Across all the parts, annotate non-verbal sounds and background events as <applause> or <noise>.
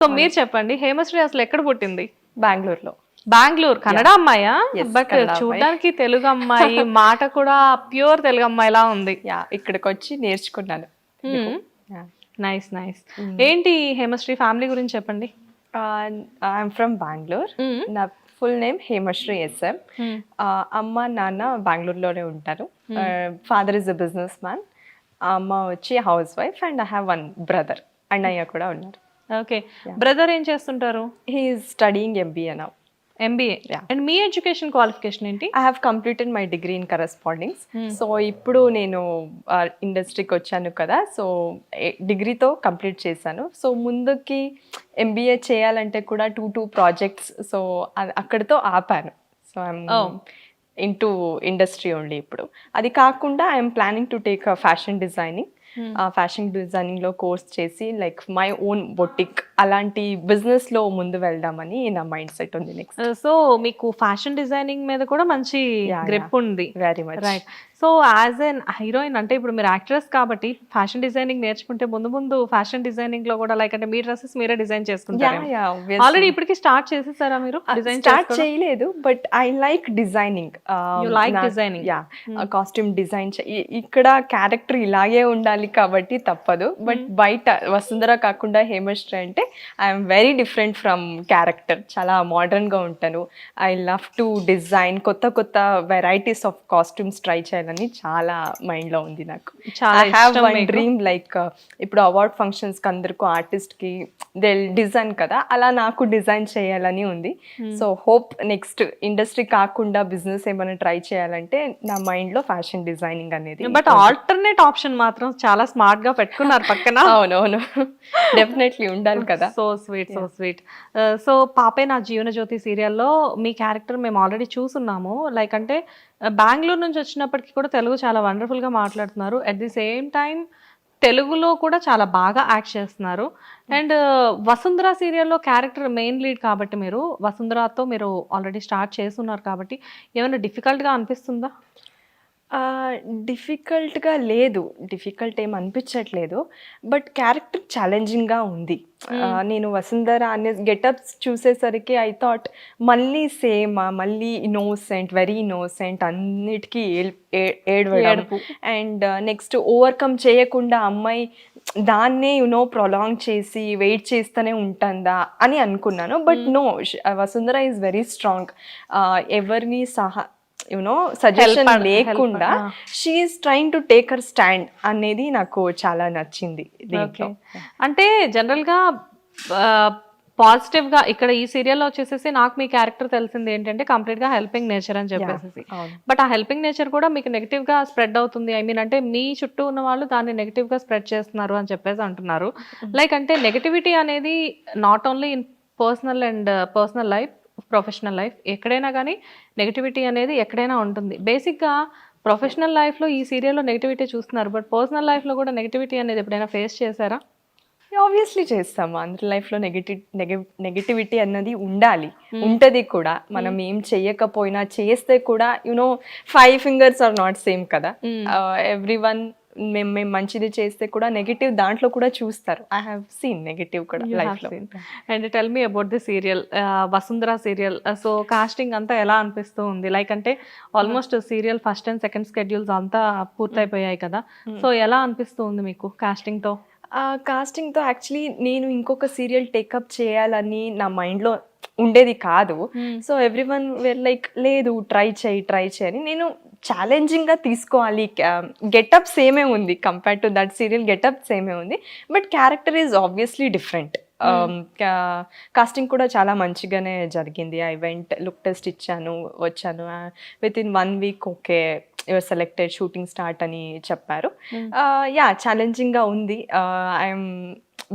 So మీరు చెప్పండి హేమశ్రీ అసలు ఎక్కడ పుట్టింది? బెంగళూరులో. బెంగళూరు కన్నడ అమ్మాయా? బట్. చూడడానికి తెలుగు అమ్మాయి <laughs> మాట కూడా ప్యూర్ తెలుగు అమ్మాయిలా ఉంది. యా ఇక్కడికి వచ్చి నేర్చుకున్నాను. నైస్ నైస్ ఏంటి హేమశ్రీ ఫ్యామిలీ గురించి చెప్పండి? I'm from Bengaluru. నా full name Hemashri S M Hmm. అమ్మ నాన్న బెంగళూరులోనే ఉంటారు. Father is a business man అమ్మ వచ్చి housewife and I have one brother అన్నయ్య కూడా ఉన్నారు. ఓకే బ్రదర్ ఏం చేస్తుంటారు? He is studying MBA now MBA. And me education qualification ఏంటి? I have completed my degree in correspondence so ఇప్పుడు నేను ఇండస్ట్రీకి వచ్చాను కదా. సో డిగ్రీతో కంప్లీట్ చేశాను. సో ముందుకి ఎంబీఏ చేయాలంటే కూడా టూ టూ ప్రాజెక్ట్స్ సో అక్కడితో ఆపాను. So Oh. In to industry only ఇప్పుడు. అది కాకుండా I'm planning to take fashion designing fashion డిజైనింగ్లో course చేసి లైక్ మై ఓన్ బొటిక్ అలాంటి బిజినెస్లో ముందు వెళ్దామని నా మైండ్ సెట్ ఉంది నెక్స్ట్ సో Uh, మీకు ఫ్యాషన్ డిజైనింగ్ మీద కూడా మంచి గ్రిప్ ఉంది. Very much right so as an heroine అంటే ఇప్పుడు మీరు యాక్ట్రెస్ కాబట్టి ఫ్యాషన్ డిజైనింగ్ నేర్చుకుంటే ముందు ముందు ఫ్యాషన్ డిజైనింగ్లో కూడా లైక్ అంటే మీ డ్రెస్సెస్ మీరే డిజైన్ చేసుకుంటారు ఆల్రెడీ ఇప్పటికి స్టార్ట్ చేసేసారా మీరు డిజైన్ స్టార్ట్ చేయలేదు but I like designing like designing. Yeah costume design ఇక్కడ క్యారెక్టర్ ఇలాగే ఉండాలి కాబట్టి తప్పదు. బట్ బయట వసుంధర కాకుండా హేమశ్రీ అంటే I'm very different from character చాలా మోడర్న్గా ఉంటాను. ఐ లవ్ టు డిజైన్ కొత్త కొత్త వెరైటీస్ ఆఫ్ కాస్ట్యూమ్స్ ట్రై చేయాలని చాలా మైండ్లో ఉంది నాకు. చాలా ఐ హ్యావ్ మీకు. డ్రీమ్ లైక్ ఇప్పుడు అవార్డ్ ఫంక్షన్స్కి అందరికీ ఆర్టిస్ట్కి దే డిజైన్ కదా అలా నాకు డిజైన్ చేయాలని ఉంది సో హోప్ నెక్స్ట్ ఇండస్ట్రీ కాకుండా బిజినెస్ ఏమైనా ట్రై చేయాలంటే నా మైండ్లో ఫ్యాషన్ డిజైనింగ్ అనేది బట్ ఆల్టర్నేట్ ఆప్షన్ మాత్రం చాలా స్మార్ట్గా పెట్టుకున్నారు పక్కన అవునవును డెఫినెట్లీ ఉండాలి కదా so sweet so sweet so పాపే నా జీవన జ్యోతి సీరియల్లో మీ క్యారెక్టర్ మేము ఆల్రెడీ చూసున్నాము లైక్ అంటే బెంగళూరు నుంచి వచ్చినప్పటికీ కూడా తెలుగు చాలా wonderful గా మాట్లాడుతున్నారు అట్ ది సేమ్ టైం తెలుగులో కూడా చాలా బాగా యాక్ట్ చేస్తున్నారు. అండ్ వసుంధర సీరియల్లో క్యారెక్టర్ మెయిన్ లీడ్ కాబట్టి మీరు వసుంధరతో మీరు ఆల్రెడీ స్టార్ట్ చేస్తున్నారు కాబట్టి ఏమైనా డిఫికల్ట్గా అనిపిస్తుందా? డిఫికల్ట్గా లేదు. డిఫికల్ట్ ఏం అనిపించట్లేదు. బట్ క్యారెక్టర్ ఛాలెంజింగ్గా ఉంది. నేను వసుంధర అనే గెటప్స్ చూసేసరికి ఐ థాట్ మళ్ళీ సేమ్ మళ్ళీ ఇన్నోసెంట్ వెరీ ఇన్నోసెంట్ అన్నిటికీ ఏడవడం. అండ్ నెక్స్ట్ ఓవర్కమ్ చేయకుండా అమ్మాయి దాన్నే యునో ప్రొలాంగ్ చేసి వెయిట్ చేస్తూనే ఉంటుందా అని అనుకున్నాను. But no Vasundhara is very strong. ఎవరిని సహా యునో సజెషన్ లేకుండా she is trying to take her stand అనేది నాకు చాలా నచ్చింది దీంట్లో. అంటే జనరల్గా పాజిటివ్గా ఇక్కడ ఈ సీరియల్లో వచ్చేసేసి నాకు మీ క్యారెక్టర్ తెలిసింది ఏంటంటే కంప్లీట్గా హెల్పింగ్ నేచర్ అని చెప్పేసి. బట్ ఆ హెల్పింగ్ నేచర్ కూడా మీకు నెగిటివ్గా స్ప్రెడ్ అవుతుంది. ఐ మీన్ అంటే మీ చుట్టూ ఉన్న వాళ్ళు దాన్ని నెగిటివ్గా స్ప్రెడ్ చేస్తున్నారు అని చెప్పేసి అంటున్నారు. లైక్ అంటే నెగిటివిటీ అనేది not only in personal and personal life professional life. ఎక్కడైనా కానీ నెగిటివిటీ అనేది ఎక్కడైనా ఉంటుంది. బేసిక్గా ప్రొఫెషనల్ లైఫ్లో ఈ సీరియల్లో నెగిటివిటీ చూస్తున్నారు. బట్ పర్సనల్ లైఫ్లో కూడా నెగిటివిటీ అనేది ఎప్పుడైనా ఫేస్ చేశారా? ఆబ్వియస్లీ చేస్తాము అందరి లైఫ్లో నెగిటివ్ నెగిటివిటీ అన్నది ఉండాలి. ఉంటది కూడా. మనం ఏం చెయ్యకపోయినా చేస్తే కూడా you know five fingers are not same కదా. ఎవ్రీ వన్ మేము మేము మంచిది చేస్తే కూడా నెగిటివ్ దాంట్లో కూడా చూస్తారు. ఐ హ్యావ్ సీన్ నెగిటివ్ కూడా లైఫ్లో. And tell me about the serial Vasundhara serial so casting అంతా ఎలా అనిపిస్తూ ఉంది? లైక్ అంటే almost serial first and second schedules అంతా పూర్తయిపోయాయి కదా. సో ఎలా అనిపిస్తూ ఉంది మీకు కాస్టింగ్ తో ఆ కాస్టింగ్తో యాక్చువల్లీ నేను ఇంకొక సీరియల్ టేకప్ చేయాలని నా మైండ్లో ఉండేది కాదు. So every one where like లేదు ట్రై చేయి ట్రై చేయని నేను ఛాలెంజింగ్గా తీసుకోవాలి. గెటప్ సేమే ఉంది compare to that serial getup సేమే ఉంది. But character is obviously different casting కూడా చాలా మంచిగానే జరిగింది. ఐ వెంట్ లుక్ టెస్ట్ ఇచ్చాను వచ్చాను. With in one week okay your selected shooting start అని చెప్పారు. యా ఛాలెంజింగ్గా ఉంది. ఐఎమ్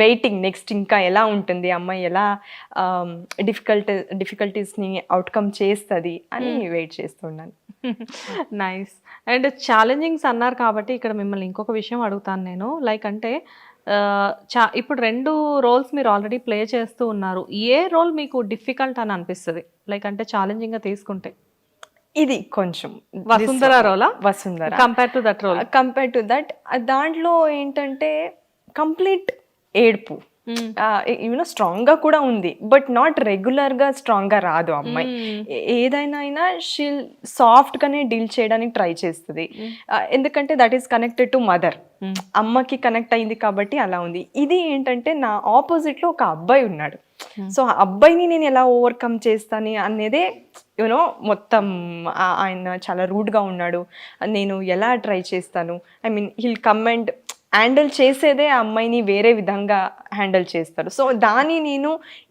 వెయిటింగ్ నెక్స్ట్ ఇంకా ఎలా ఉంటుంది? అమ్మాయి ఎలా డిఫికల్టీ డిఫికల్టీస్ని అవుట్కమ్ చేస్తుంది అని వెయిట్ చేస్తున్నాను. నైస్ అండ్ ఛాలెంజింగ్స్ అన్నారు కాబట్టి ఇక్కడ మిమ్మల్ని ఇంకొక విషయం అడుగుతాను నేను. లైక్ అంటే చా ఇప్పుడు రెండు రోల్స్ మీరు ఆల్రెడీ ప్లే చేస్తూ ఉన్నారు. ఏ రోల్ మీకు డిఫికల్ట్ అని అనిపిస్తుంది? లైక్ అంటే ఛాలెంజింగ్గా తీసుకుంటే. ఇది కొంచెం Vasundhara రోలా? Vasundhara. Compare to that role compare to that దాంట్లో ఏంటంటే కంప్లీట్ ఏడుపు. యూనో స్ట్రాంగ్గా కూడా ఉంది. బట్ నాట్ రెగ్యులర్గా స్ట్రాంగ్గా రాదు అమ్మాయి ఏ- ఏదైనా అయినా షీల్ సాఫ్ట్ గానే డీల్ చేయడానికి ట్రై చేస్తుంది. ఆ, ఎందుకంటే that is connected to mother. అమ్మకి కనెక్ట్ అయింది కాబట్టి అలా ఉంది. ఇది ఏంటంటే నా ఆపోజిట్లో ఒక అబ్బాయి ఉన్నాడు. సో ఆ అబ్బాయిని నేను ఎలా ఓవర్కమ్ చేస్తాను అనేదే యూనో మొత్తం ఆయన చాలా రూడ్గా ఉన్నాడు. నేను ఎలా ట్రై చేస్తాను? I mean hill comment handle చేసేదే ఆ అమ్మాయిని వేరే విధంగా హ్యాండిల్ చేస్తారు. సో దాన్ని నేను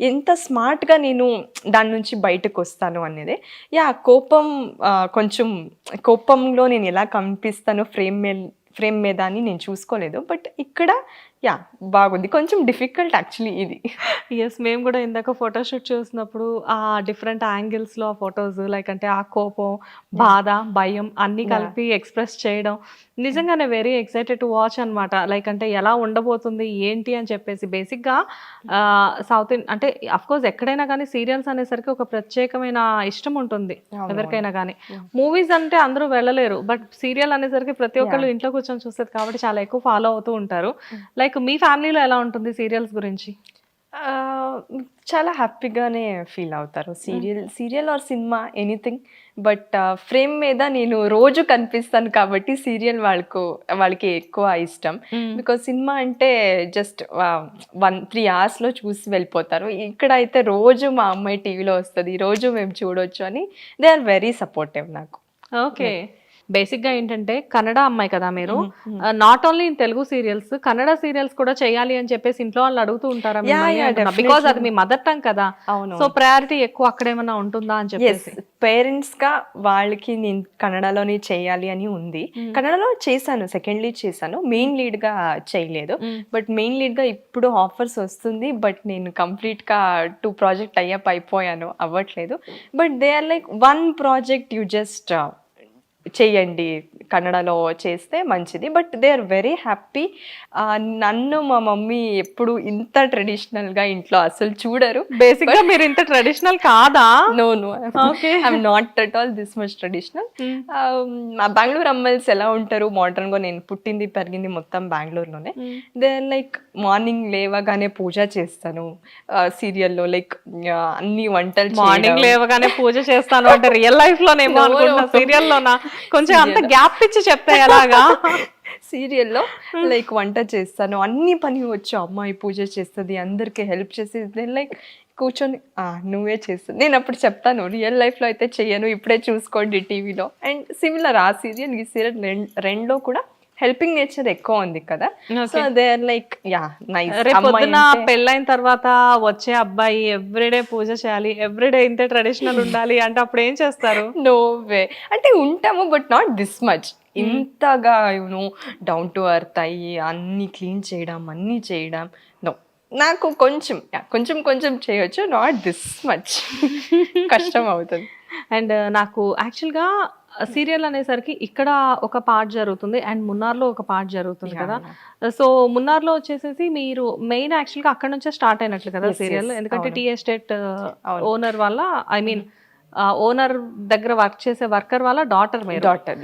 ఎంత స్మార్ట్గా నేను దాని నుంచి బయటకు వస్తాను అనేది యా కోపం కొంచెం కోపంలో నేను ఎలా కనిపిస్తాను ఫ్రేమ్ మీద ఫ్రేమ్ మీద అని నేను చూసుకోలేదు. బట్ ఇక్కడ యా బాగుంది. కొంచెం డిఫికల్ట్ యాక్చువల్లీ ఇది. ఎస్ మేము కూడా ఇందాక ఫోటోషూట్ చూసినప్పుడు ఆ డిఫరెంట్ యాంగిల్స్లో ఆ ఫొటోస్ లైక్ అంటే ఆ కోపం బాధ భయం అన్నీ కలిపి ఎక్స్ప్రెస్ చేయడం. నిజంగానే వెరీ ఎక్సైటెడ్ టు వాచ్ అనమాట లైక్ అంటే ఎలా ఉండబోతుంది ఏంటి అని చెప్పేసి బేసిక్గా సౌత్ అంటే కోర్స్ ఎక్కడైనా కానీ సీరియల్స్ అనేసరికి ఒక ప్రత్యేకమైన ఇష్టం ఉంటుంది ఎవరికైనా కానీ. మూవీస్ అంటే అందరూ వెళ్ళలేరు బట్ సీరియల్ అనేసరికి ప్రతి ఒక్కళ్ళు ఇంట్లో కూర్చొని చూస్తారు కాబట్టి చాలా ఎక్కువ ఫాలో అవుతూ ఉంటారు. లైక్ మీ ఫ్యామిలీలో ఎలా ఉంటుంది సీరియల్స్ గురించి? చాలా హ్యాపీగానే ఫీల్ అవుతారు. Serial serial or cinema anything but frame మీద నేను రోజు కనిపిస్తాను కాబట్టి సీరియల్ వాళ్ళకు వాళ్ళకి ఎక్కువ ఇష్టం. బికాజ్ సినిమా అంటే జస్ట్ వన్ త్రీ అవర్స్లో చూసి వెళ్ళిపోతారు. ఇక్కడ అయితే రోజు మా అమ్మాయి టీవీలో వస్తుంది. రోజు మేము చూడొచ్చు అని. దే ఆర్ వెరీ సపోర్టివ్ నాకు. ఓకే బేసిక్గా ఏంటంటే కన్నడ అమ్మాయి కదా మీరు. Not only in Telugu serials Kannada serials కూడా చేయాలి అని చెప్పేసి ఇంట్లో వాళ్ళు అడుగుతూ ఉంటారా బికాస్ అది మీ మదర్ టంగ్ కదా. సో ప్రయారిటీ ఎక్కువ అక్కడేమన్నా ఉంటుందా అని చెప్పేసి? పేరెంట్స్గా వాళ్ళకి నేను కన్నడలోనే చేయాలి అని ఉంది. కన్నడలో చేశాను సెకండ్ లీడ్ చేశాను. మెయిన్ లీడ్గా చేయలేదు. బట్ మెయిన్ లీడ్గా ఇప్పుడు ఆఫర్స్ వస్తుంది. బట్ నేను కంప్లీట్గా టూ ప్రాజెక్ట్ అయ్యాప్ అయిపోయాను. అవ్వట్లేదు. But they are like one project you just చేయండి కన్నడలో చేస్తే మంచిది. But they are very happy నన్ను మా మమ్మీ ఎప్పుడు ఇంత ట్రెడిషనల్గా ఇంట్లో అసలు చూడరు. బేసిక్గా మీరు ఇంత ట్రెడిషనల్ కాదా? No no. I'm not at all this much traditional మా బెంగళూరు అమ్మాయిల్స్ ఎలా ఉంటారు? మోడర్న్గా నేను పుట్టింది పెరిగింది మొత్తం బెంగళూరులోనే దే లైక్ మార్నింగ్ లేవగానే పూజ చేస్తాను. సీరియల్లో లైక్ అన్ని వంటలు మార్నింగ్ లేవగానే పూజ చేస్తాను అంటే రియల్ లైఫ్ లోనేమో No, అనుకుంటున్నా no. <laughs> కొంచెం అంత గ్యాప్ ఇచ్చి చెప్తే ఎలాగా? <laughs> సీరియల్లో లైక్ వంట చేస్తాను. అన్ని పని వచ్చు. అమ్మాయి పూజ చేస్తుంది అందరికి హెల్ప్ చేసి లైక్ కూర్చొని "ఆ, నువ్వే చేస్తుంది నేను అప్పుడు చెప్తాను రియల్ లైఫ్లో అయితే చెయ్యను. ఇప్పుడే చూసుకోండి టీవీలో. అండ్ సిమిలర్ ఆ సీరియల్ ఈ సీరియల్ రెండులో కూడా హెల్పింగ్ నేచర్ ఎక్కువ ఉంది కదా. So they are like yeah nice. రేపు పొద్దున పెళ్ళైన తర్వాత వచ్చే అబ్బాయి ఎవ్రీడే పూజ చేయాలి ఎవ్రీడే ఇంతే ట్రెడిషనల్ <laughs> ఉండాలి అంటే అప్పుడు ఏం చేస్తారు? నో వే అంటే ఉంటాము బట్ నాట్ దిస్ మచ్ ఇంతగా you know down to earth అయ్యి అన్ని క్లీన్ చేయడం అన్నీ చేయడం. నో నాకు కొంచెం కొంచెం కొంచెం చేయొచ్చు నాట్ దిస్ మచ్ కష్టం అవుతుంది. అండ్ నాకు యాక్చువల్గా సీరియల్ అనేసరికి ఇక్కడ ఒక పార్ట్ జరుగుతుంది అండ్ మున్నార్లో ఒక పార్ట్ జరుగుతుంది కదా. సో మున్నార్లో వచ్చేసేసి మీరు మెయిన్ యాక్చువల్గా అక్కడ నుంచే స్టార్ట్ అయినట్లు కదా సీరియల్. ఎందుకంటే టీ ఎస్టేట్ ఓనర్ వల్ల ఐ మీన్ ఓనర్ దగ్గర వర్క్ చేసే వర్కర్ వాళ్ళ డాటర్ మీరు. డాటర్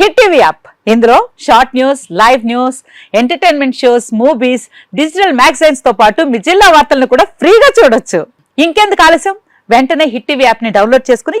హిట్ టీవీ యాప్ ఇందులో short news live news entertainment shows movies digital మ్యాగజైన్స్తో పాటు మీ జిల్లా వార్తలను కూడా ఫ్రీగా చూడొచ్చు. ఇంకెందుకు ఆలస్యం? వెంటనే హిట్ టీవీ యాప్ని డౌన్లోడ్ చేసుకుని